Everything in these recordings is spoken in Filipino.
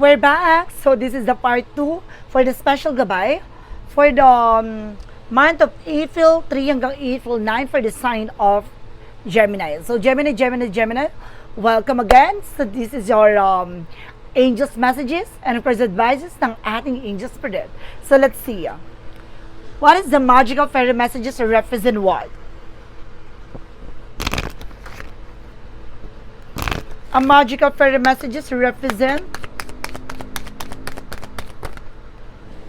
We're back. So this is the part 2 for the special gabay for the um, month of April 3 hanggang April 9 for the sign of Gemini. So Gemini, Gemini, Gemini, welcome again. So this is your um, angels messages and of course advices ng ating angels spirit. So let's see. ah. What is the magical fairy messages to represent what? A magical fairy messages represent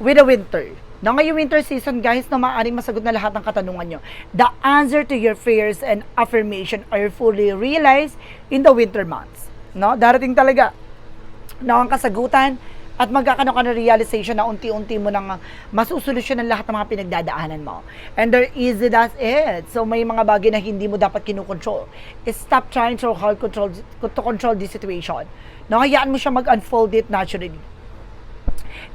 with the winter. No, ngayong winter season, guys, na maaaring masagot na lahat ng katanungan nyo. The answer to your fears and affirmation are fully realized in the winter months. No, darating talaga no, ang kasagutan at magkakaroon ka ng realization na unti-unti mo nang masusolusyon ang lahat ng mga pinagdadaanan mo. And there easy that's it. So may mga bagay na hindi mo dapat kinukontrol. Stop trying to control to control the situation. No, hayaan mo siya mag-unfold it naturally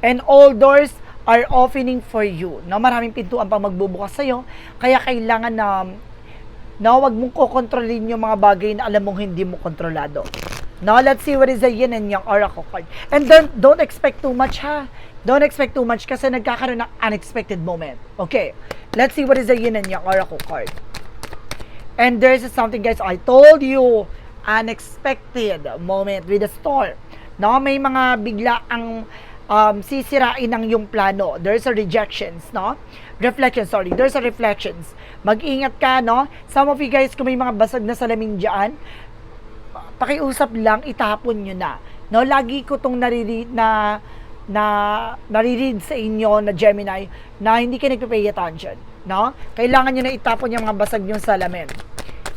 and all doors are opening for you. No, maraming pintuan pa magbubukas sa iyo, kaya kailangan na no, wag mong kokontrolin yung mga bagay na alam mong hindi mo kontrolado. No, let's see what is the yin and yang oracle card. And don't don't expect too much ha. Don't expect too much kasi nagkakaroon ng unexpected moment. Okay. Let's see what is the yin and yang oracle card. And there's something guys, I told you, unexpected moment with the storm. No, may mga bigla ang um, sisirain ng yung plano. There's a rejections, no? Reflection, sorry. There's a reflections. Mag-ingat ka, no? Some of you guys, kung may mga basag na salamin dyan, pakiusap lang, itapon nyo na. No, lagi ko tong nariri na na nariread sa inyo na Gemini na hindi ka nagpe-pay attention, no? Kailangan nyo na itapon yung mga basag yung salamin.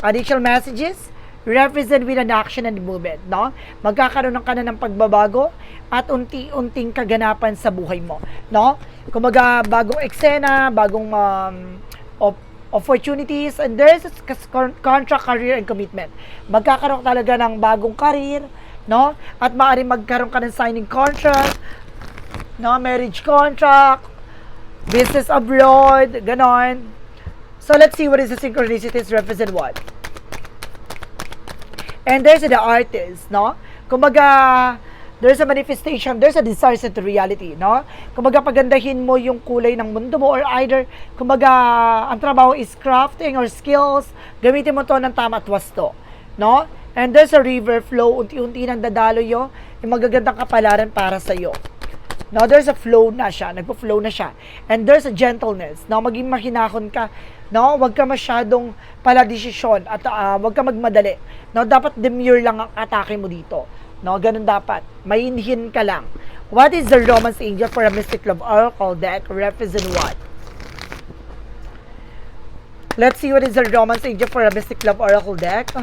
Additional messages, represent with an action and movement, no? Magkakaroon ka na ng pagbabago at unti-unting kaganapan sa buhay mo, no? Kumaga bagong eksena, bagong um, op- opportunities, and there's a contract, career, and commitment. Magkakaroon talaga ng bagong career, no? At maaari magkaroon ka ng signing contract, no? Marriage contract, business abroad, ganon. So let's see what is the synchronicities represent what. And there's the artist, no? Kumbaga, there's a manifestation, there's a desire to reality, no? Kumbaga, pagandahin mo yung kulay ng mundo mo or either, kumbaga, ang trabaho is crafting or skills, gamitin mo to ng tama at wasto, no? And there's a river flow, unti-unti nang dadalo yo, yung magagandang kapalaran para sa iyo. No, there's a flow na siya, nagpo-flow na siya. And there's a gentleness. No, maging mahinahon ka. No, wag ka masyadong pala desisyon at ah, wag ka magmadali. No, dapat demure lang ang atake mo dito. No, ganun dapat. Mainhin ka lang. What is the romance angel for a mystic love oracle deck? Represent what? Let's see what is the romance angel for a mystic love oracle deck.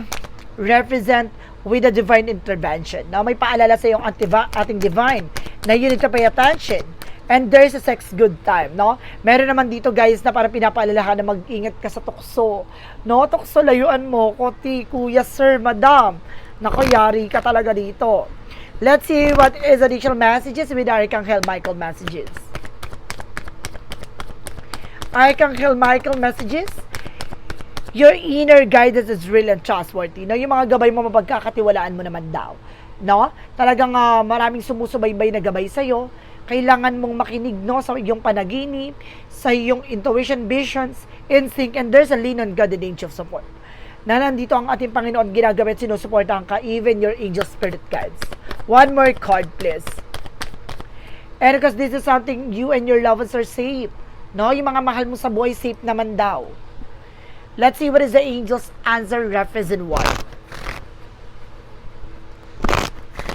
Represent with a divine intervention. Now, may paalala sa antiva- ating divine na pay attention. And there's a sex good time, no? Meron naman dito, guys, na parang pinapaalalahan na mag-ingat ka sa tukso. No, tukso, layuan mo, koti, kuya, sir, madam. Nako, yari ka talaga dito. Let's see what is additional messages with Archangel Michael messages. Archangel Michael messages. Your inner guidance is real and trustworthy. No, yung mga gabay mo mapagkakatiwalaan mo naman daw. No? Talagang ah, maraming sumusubaybay na gabay sa iyo. Kailangan mong makinig no sa iyong panaginip, sa iyong intuition, visions, instinct, and there's a lean on God and angel support. Na nandito ang ating Panginoon ginagamit, sinusuportahan ka, even your angel spirit guides. One more card, please. And because this is something you and your loved ones are safe. No, yung mga mahal mo sa buhay, safe naman daw. Let's see what is the angel's answer represent what.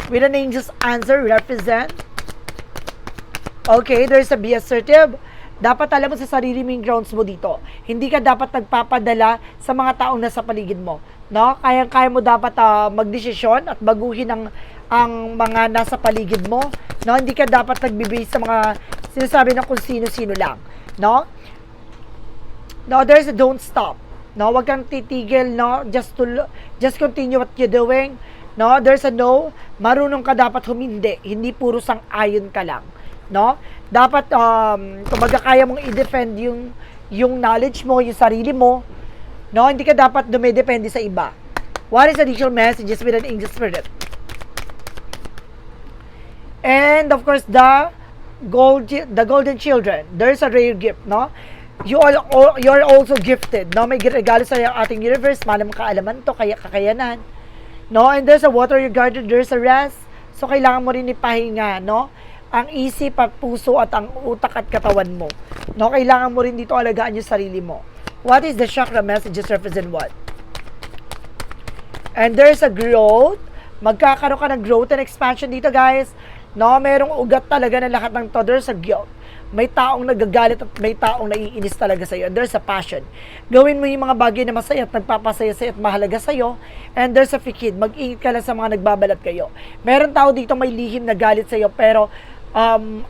With an angel's answer represent Okay, there's a be assertive. Dapat alam mo sa sarili mo grounds mo dito. Hindi ka dapat nagpapadala sa mga taong nasa paligid mo. No? Kaya-kaya mo dapat uh, magdesisyon at baguhin ang ang mga nasa paligid mo. No? Hindi ka dapat nagbibase sa mga sinasabi ng kung sino-sino lang. No? No, there's a don't stop. No, wag kang titigil, no? Just to just continue what you're doing. No, there's a no. Marunong ka dapat humindi, hindi puro sang-ayon ka lang. No? Dapat um kumbaga kaya mong i-defend yung yung knowledge mo, yung sarili mo. No, hindi ka dapat dumedepende sa iba. What is additional messages with an angel spirit? And of course, the gold, the golden children. There's a rare gift, no? You all, all you're also gifted, no? May regalo sa ating universe, malam kaalaman to, kaya kakayanan. No? And there's a water your garden, there's a rest. So, kailangan mo rin ipahinga, no? Ang isip at puso at ang utak at katawan mo. No? Kailangan mo rin dito alagaan yung sarili mo. What is the chakra messages represent what? And there's a growth. Magkakaroon ka ng growth and expansion dito, guys. No, merong ugat talaga na lahat ng to. There's a guilt. May taong nagagalit at may taong naiinis talaga sa'yo. And there's a passion. Gawin mo yung mga bagay na masaya at nagpapasaya sa'yo at mahalaga sa'yo. And there's a fikid. Mag-ingat ka lang sa mga nagbabalat kayo. Meron tao dito may lihim na galit sa'yo pero um,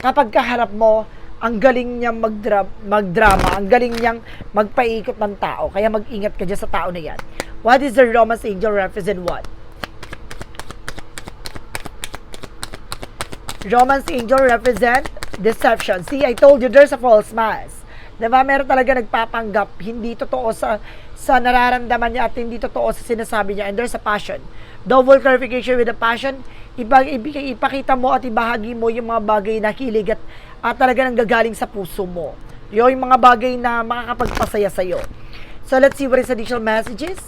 kapag kaharap mo, ang galing niyang magdra- magdrama, ang galing niyang magpaikot ng tao. Kaya mag-ingat ka dyan sa tao na yan. What is the romance angel represent what? Romance angel represent deception. See, I told you there's a false mask. Diba? Meron talaga nagpapanggap, hindi totoo sa sa nararamdaman niya at hindi totoo sa sinasabi niya. And there's a passion. Double clarification with a passion, iba, ibig, ipakita mo at ibahagi mo yung mga bagay na hilig at, at talaga nang gagaling sa puso mo. Yun yung mga bagay na makakapagpasaya sa'yo. So let's see what is additional messages.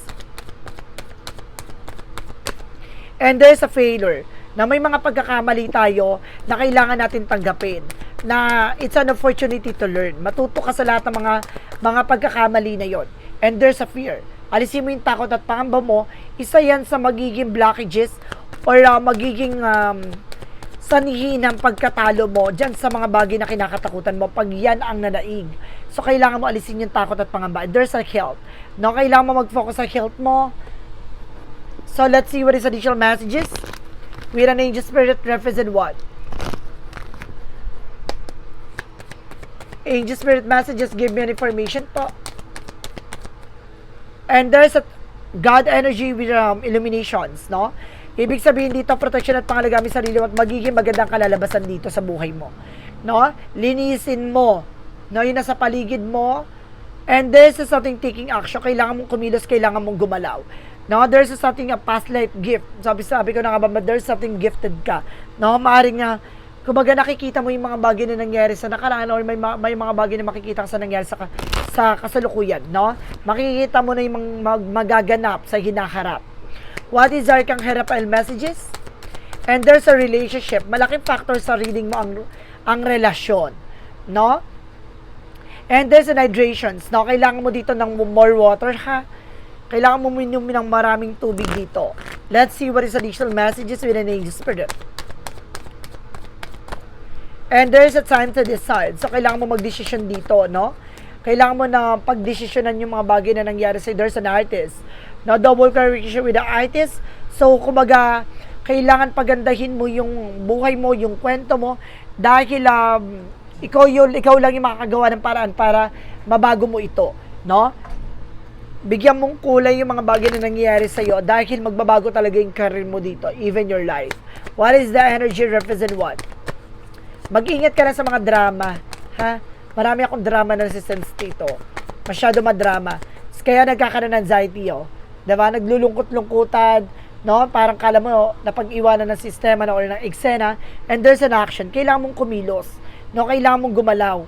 And there's a failure na may mga pagkakamali tayo na kailangan natin tanggapin na it's an opportunity to learn. Matuto ka sa lahat ng mga mga pagkakamali na yon. And there's a fear. Alisin mo yung takot at pangamba mo, isa yan sa magiging blockages or uh, magiging um, sanhi ng pagkatalo mo dyan sa mga bagay na kinakatakutan mo pag yan ang nanaig. So, kailangan mo alisin yung takot at pangamba. There's a health. No, kailangan mo mag-focus sa health mo. So, let's see what is additional messages. With an angel spirit represent what? Angel spirit messages give me an information po. And there's a God energy with um, illuminations, no? Ibig sabihin dito, protection at pangalagamit sa sarili mo at magiging magandang kalalabasan dito sa buhay mo. No? Linisin mo. No? Yung nasa paligid mo. And there's a something taking action. Kailangan mong kumilos, kailangan mong gumalaw. No, there's something a past life gift. Sabi sabi ko na nga ba, there's something gifted ka. No, maaring nga kumbaga nakikita mo yung mga bagay na nangyari sa nakaraan or may, ma- may mga bagay na makikita ka sa nangyari sa, sa kasalukuyan, no? Makikita mo na yung mga mag- magaganap sa hinaharap. What is Arcangel Raphael messages? And there's a relationship. Malaking factor sa reading mo ang, ang relasyon, no? And there's an hydrations, no? Kailangan mo dito ng more water, ha? Kailangan mo minom ng maraming tubig dito. Let's see what is additional messages with an angel spirit. And there's a time to decide. So, kailangan mo mag-decision dito, no? Kailangan mo na pag-desisyonan yung mga bagay na nangyari sa There's an artist. No, double clarification with the artist. So, kumbaga, kailangan pagandahin mo yung buhay mo, yung kwento mo, dahil um, ikaw, yun, ikaw lang yung makakagawa ng paraan para mabago mo ito, no? bigyan mong kulay yung mga bagay na nangyayari sa iyo dahil magbabago talaga yung career mo dito, even your life. What is the energy represent what? Mag-ingat ka na sa mga drama, ha? Marami akong drama na resistance dito. Masyado madrama. Kaya nagkakaroon ng anxiety, oh. Diba? Naglulungkot-lungkutan, no? Parang kala mo, napag-iwanan ng sistema na or ng eksena, and there's an action. Kailangan mong kumilos. No? Kailangan mong gumalaw.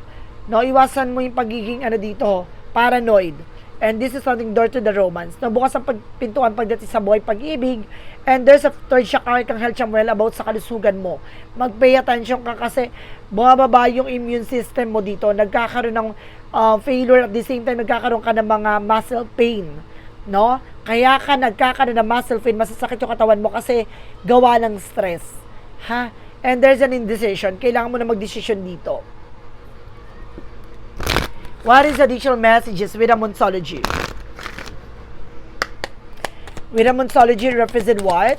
No? Iwasan mo yung pagiging, ano dito, paranoid And this is something door to the romance. No, bukas ang pagpintuan pagdating sa buhay pag-ibig. And there's a third chakra kang health Samuel about sa kalusugan mo. Mag-pay attention ka kasi bumababa yung immune system mo dito. Nagkakaroon ng uh, failure at the same time nagkakaroon ka ng mga muscle pain. No? Kaya ka nagkakaroon ng muscle pain, masasakit yung katawan mo kasi gawa ng stress. Ha? And there's an indecision. Kailangan mo na mag-decision dito. What is additional messages with a monsology? A monsology represent what?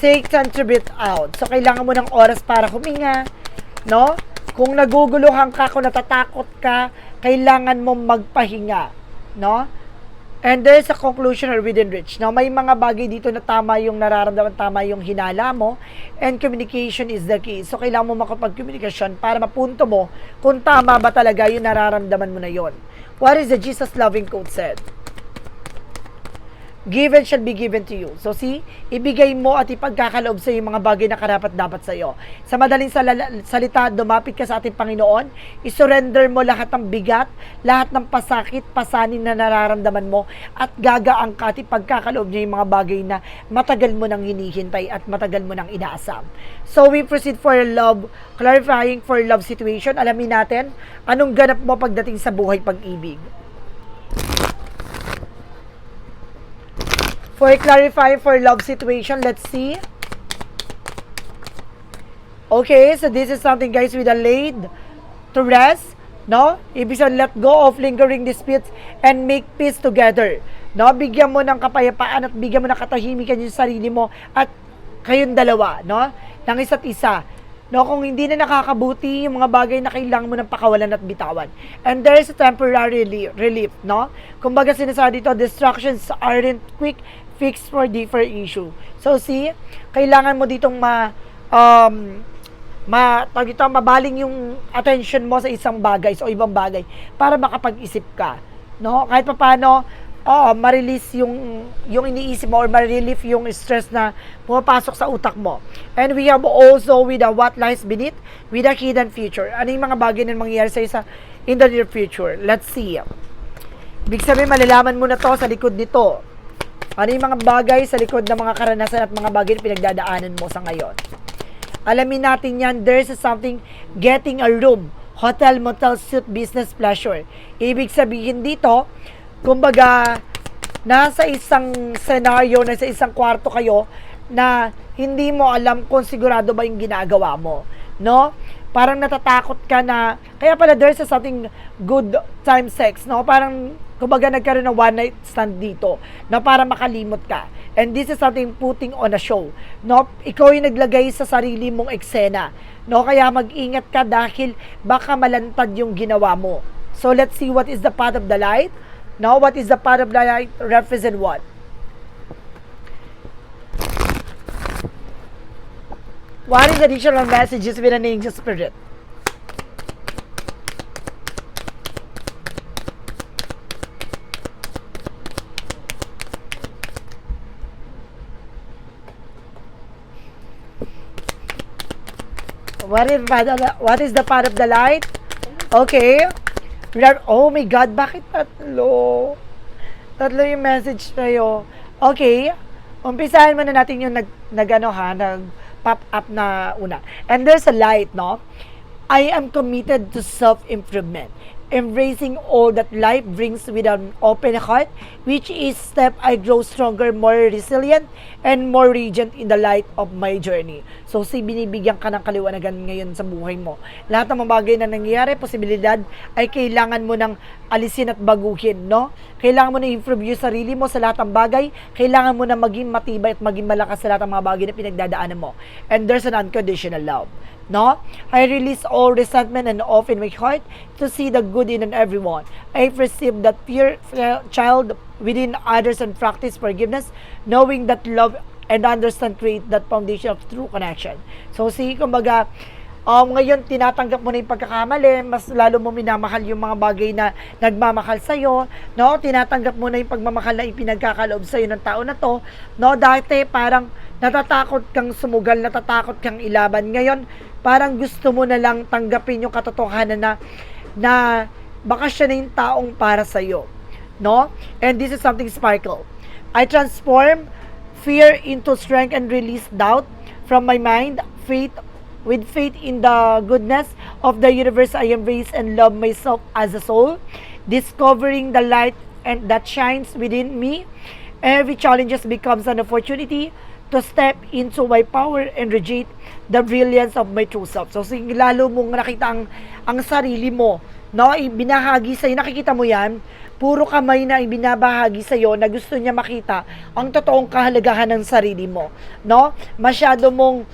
Take breathe out. So, kailangan mo ng oras para huminga. No? Kung naguguluhan ka, kung natatakot ka, kailangan mo magpahinga. No? And there's a conclusion or within reach. Now, may mga bagay dito na tama yung nararamdaman, tama yung hinala mo, and communication is the key. So, kailangan mo makapag-communication para mapunto mo kung tama ba talaga yung nararamdaman mo na yon. What is the Jesus loving quote said? Given shall be given to you. So see, ibigay mo at ipagkakaloob sa yung mga bagay na karapat dapat sa iyo. Sa madaling salita, dumapit ka sa ating Panginoon, isurrender mo lahat ng bigat, lahat ng pasakit, pasanin na nararamdaman mo, at gagaan ka at ipagkakaloob niya yung mga bagay na matagal mo nang hinihintay at matagal mo nang inaasam. So we proceed for love, clarifying for love situation. Alamin natin, anong ganap mo pagdating sa buhay pag-ibig. For clarifying for love situation, let's see. Okay, so this is something guys with a laid to rest, no? Ibig sabihin, let go of lingering disputes and make peace together. No? Bigyan mo ng kapayapaan at bigyan mo ng katahimikan yung sarili mo at kayong dalawa, no? Ng isa't isa. No, kung hindi na nakakabuti yung mga bagay na kailangan mo ng pakawalan at bitawan. And there is a temporary relief, no? Kumbaga sinasabi dito, distractions aren't quick fix for different issue. So see, kailangan mo ditong ma um, ma tawag mabaling yung attention mo sa isang bagay o ibang bagay para makapag-isip ka. No? Kahit pa paano, oo, ma-release yung, yung iniisip mo or ma-relieve yung stress na pumapasok sa utak mo. And we have also with the what lies beneath, with the hidden future. Ano yung mga bagay na mangyayari sa isa in the near future? Let's see. Big sabihin, malalaman mo na to sa likod nito. Ano yung mga bagay sa likod ng mga karanasan at mga bagay na pinagdadaanan mo sa ngayon? Alamin natin yan, there's something getting a room, hotel, motel, suite, business, pleasure. Ibig sabihin dito, kumbaga, nasa isang scenario, nasa isang kwarto kayo na hindi mo alam kung sigurado ba yung ginagawa mo. No? Parang natatakot ka na, kaya pala there's something good time sex, no? Parang, kumbaga nagkaroon ng one night stand dito na para makalimot ka. And this is something putting on a show. No? Ikaw yung naglagay sa sarili mong eksena. No? Kaya mag-ingat ka dahil baka malantad yung ginawa mo. So let's see what is the path of the light. Now, what is the path of the light represent what? What is the additional messages with an angel spirit? What is, what is the path of the light? Okay. Oh my God, bakit tatlo? Tatlo yung message sa'yo. Okay. Umpisahan muna natin yung nag, nag ano ha, nag pop up na una. And there's a light, no? I am committed to self-improvement, embracing all that life brings with an open heart, which is step I grow stronger, more resilient, and more radiant in the light of my journey. So, si binibigyan ka ng kaliwanagan ngayon sa buhay mo. Lahat ng mga bagay na nangyayari, posibilidad, ay kailangan mo ng alisin at baguhin, no? Kailangan mo na improve yung sarili mo sa lahat ng bagay. Kailangan mo na maging matibay at maging malakas sa lahat ng mga bagay na pinagdadaanan mo. And there's an unconditional love. No? I release all resentment and off in my heart to see the good in everyone. I perceive that pure uh, child within others and practice forgiveness, knowing that love and understand create that foundation of true connection. So, see, kumbaga, um, ngayon tinatanggap mo na yung pagkakamali, mas lalo mo minamahal yung mga bagay na nagmamahal sa'yo, no? Tinatanggap mo na yung pagmamahal na ipinagkakaloob sa'yo ng tao na to, no? Dati parang natatakot kang sumugal, natatakot kang ilaban. Ngayon, parang gusto mo na lang tanggapin yung katotohanan na, na baka siya na yung taong para sa'yo, no? And this is something sparkle. I transform fear into strength and release doubt from my mind, faith with faith in the goodness of the universe, I embrace and love myself as a soul, discovering the light and that shines within me. Every challenge becomes an opportunity to step into my power and radiate the brilliance of my true self. So, sige, lalo mong nakita ang, ang sarili mo, no? Ibinahagi sa'yo, nakikita mo yan, puro kamay na ibinabahagi sa'yo na gusto niya makita ang totoong kahalagahan ng sarili mo, no? Masyado mong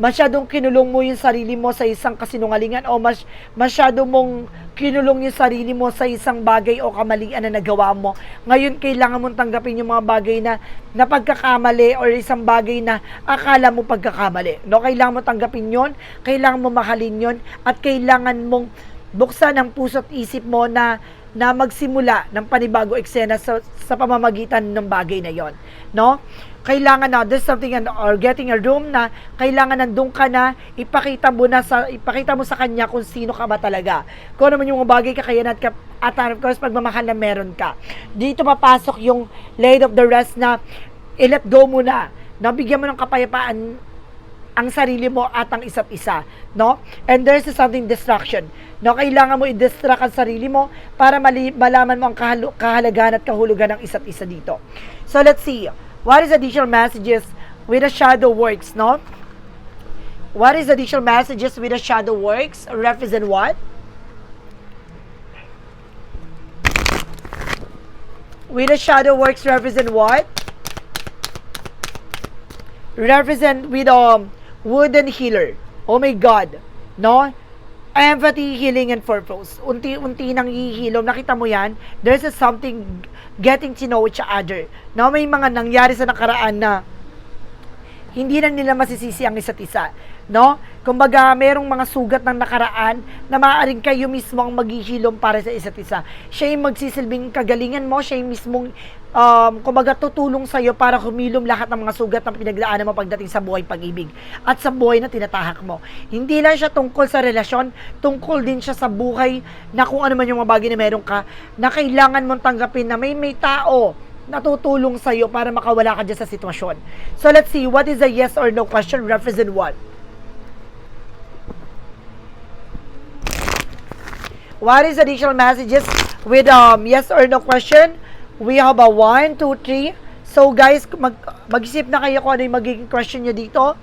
masyadong kinulong mo yung sarili mo sa isang kasinungalingan o mas, masyado mong kinulong yung sarili mo sa isang bagay o kamalian na nagawa mo. Ngayon, kailangan mong tanggapin yung mga bagay na, na pagkakamali or isang bagay na akala mo pagkakamali. No? Kailangan mo tanggapin yon kailangan mo mahalin yon at kailangan mong buksan ang puso't isip mo na na magsimula ng panibago eksena sa, sa pamamagitan ng bagay na yon no kailangan na there's something and or getting a room na kailangan nandun ka na ipakita mo na sa ipakita mo sa kanya kung sino ka ba talaga kung ano man yung bagay kakayanan at, at of course pagmamahal na meron ka dito papasok yung laid of the rest na i-let go mo na nabigyan mo ng kapayapaan ang sarili mo at ang isa't isa, no? And there's something distraction. No, kailangan mo i-distract ang sarili mo para mali- malaman mo ang kahalu- kahalagahan at kahulugan ng isa't isa dito. So let's see. What is additional messages with the shadow works, no? What is additional messages with the shadow works? Represent what? With the shadow works represent what? represent with um wooden healer. Oh my God. No? Empathy, healing, and purpose. Unti-unti nang hihilom. Nakita mo yan? There's a something getting to know each other. No? May mga nangyari sa nakaraan na hindi na nila masisisi ang isa't isa. No? Kumbaga, merong mga sugat ng nakaraan na maaaring kayo mismo ang maghihilom para sa isa't isa. Siya yung magsisilbing kagalingan mo, siya yung mismong um, kumbaga tutulong sa iyo para humilom lahat ng mga sugat ng pinagdaanan mo pagdating sa buhay pag-ibig at sa buhay na tinatahak mo. Hindi lang siya tungkol sa relasyon, tungkol din siya sa buhay na kung ano man yung mga bagay na meron ka na kailangan mong tanggapin na may may tao natutulong sa iyo para makawala ka dyan sa sitwasyon. So let's see, what is a yes or no question represent what? What is additional messages with um yes or no question? We have a 1, 2, 3. So guys, mag, mag-isip na kayo kung ano yung magiging question nyo dito.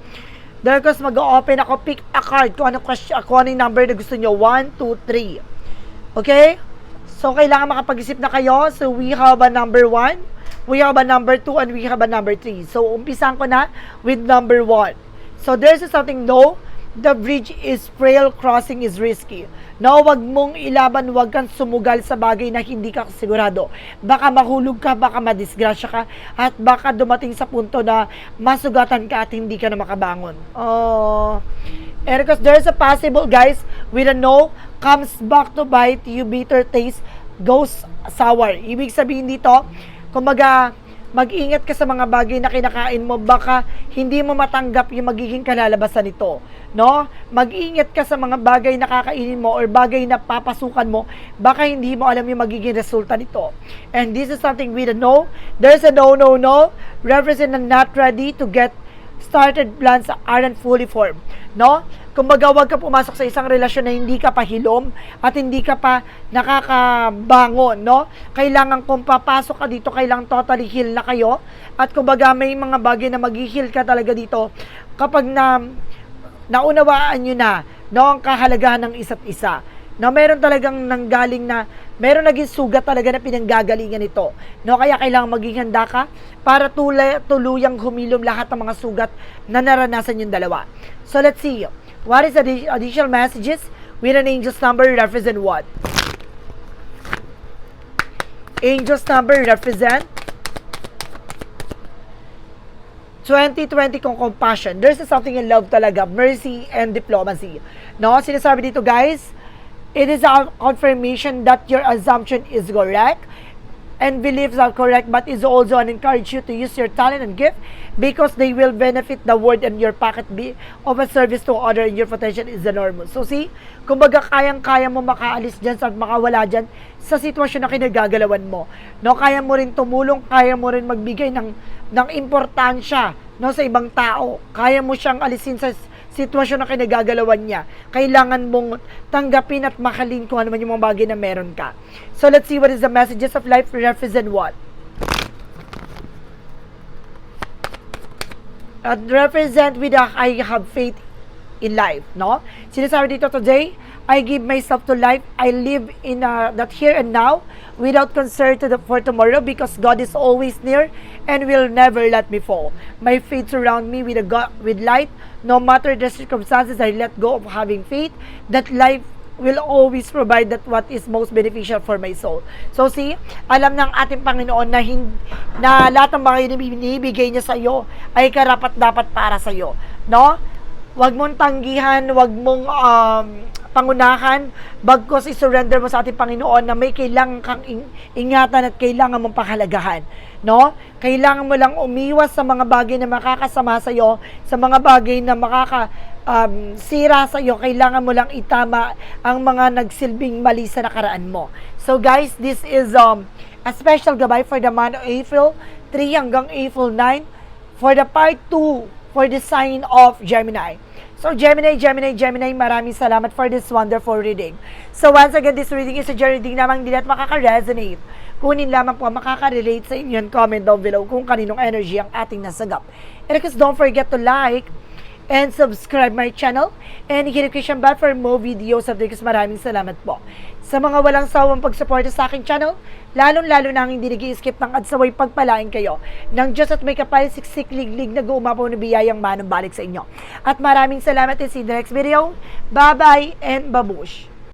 There goes mag-open ako, pick a card kung ano, question, kung ano yung number na gusto nyo. 1, 2, 3. Okay? So, kailangan makapag-isip na kayo. So, we have a number 1, we have a number 2, and we have a number 3. So, umpisan ko na with number 1. So, there's something no. The bridge is frail, crossing is risky. No, wag mong ilaban, wag kang sumugal sa bagay na hindi ka sigurado. Baka mahulog ka, baka madisgrasya ka, at baka dumating sa punto na masugatan ka at hindi ka na makabangon. Oh, and because there's a possible, guys, with a no, comes back to bite you, bitter taste, goes sour. Ibig sabihin dito, kumbaga, mag-ingat ka sa mga bagay na kinakain mo. Baka hindi mo matanggap yung magiging kalalabasan nito no? Mag-ingat ka sa mga bagay na kakainin mo or bagay na papasukan mo. Baka hindi mo alam yung magiging resulta nito. And this is something we don't know. There's a no no no. Represent na not ready to get started plans aren't fully formed no Kumbaga, wag ka pumasok sa isang relasyon na hindi ka pa hilom at hindi ka pa nakakabangon, no? Kailangan kung papasok ka dito, kailangan totally heal na kayo. At kumbaga, may mga bagay na mag-heal ka talaga dito kapag na naunawaan nyo na, no, ang kahalagahan ng isa't isa. No, meron talagang nanggaling na meron naging sugat talaga na pinanggagalingan ito. No, kaya kailangan maging handa ka para tulay, tuluyang humilom lahat ng mga sugat na naranasan yung dalawa. So let's see. What is addi- additional messages with an angel's number represent what? Angel's number represent 2020 kong compassion. There's something in love talaga, mercy and diplomacy. No, sinasabi dito guys, it is a confirmation that your assumption is correct and beliefs are correct but is also an encourage you to use your talent and gift because they will benefit the world and your pocket be of a service to other and your potential is enormous. So see, kumbaga kayang-kaya mo makaalis dyan sa makawala dyan sa sitwasyon na kinagagalawan mo. No, kaya mo rin tumulong, kaya mo rin magbigay ng ng importansya no sa ibang tao. Kaya mo siyang alisin sa sitwasyon na kinagagalawan niya. Kailangan mong tanggapin at makalin kung ano man yung mga bagay na meron ka. So let's see what is the messages of life represent what? At represent with a I have faith in life, no? Sinasabi dito today, I give myself to life. I live in uh, that here and now without concern to the, for tomorrow because God is always near and will never let me fall. My faith surround me with a God, with light. No matter the circumstances, I let go of having faith that life will always provide that what is most beneficial for my soul. So see, alam ng ating Panginoon na, hin, na lahat ng mga binibigay niya sa iyo ay karapat dapat para sa iyo. No? Huwag mong tanggihan, huwag mong um, pangunahan, bagkos i-surrender mo sa ating Panginoon na may kailangan kang ing- ingatan at kailangan mong pahalagahan. No? Kailangan mo lang umiwas sa mga bagay na makakasama sa iyo, sa mga bagay na makaka um, sira sa iyo, kailangan mo lang itama ang mga nagsilbing mali sa nakaraan mo. So guys, this is um, a special gabay for the month of April 3 hanggang April 9 for the part 2 for the sign of Gemini. So Gemini, Gemini, Gemini, maraming salamat for this wonderful reading. So once again, this reading is a reading namang hindi natin makaka-resonate. Kunin lamang po makaka-relate sa inyo and comment down below kung kaninong energy ang ating nasagap. And of don't forget to like, and subscribe my channel and hit the notification bell for more videos of this. Maraming salamat po. Sa mga walang sawang pagsuporta sa aking channel, lalong-lalo na hindi nag skip ng adsaway pagpalain kayo ng Diyos at may kapal siksik liglig na guumapaw na biyayang manong balik sa inyo. At maraming salamat and see you next video. Bye-bye and babush!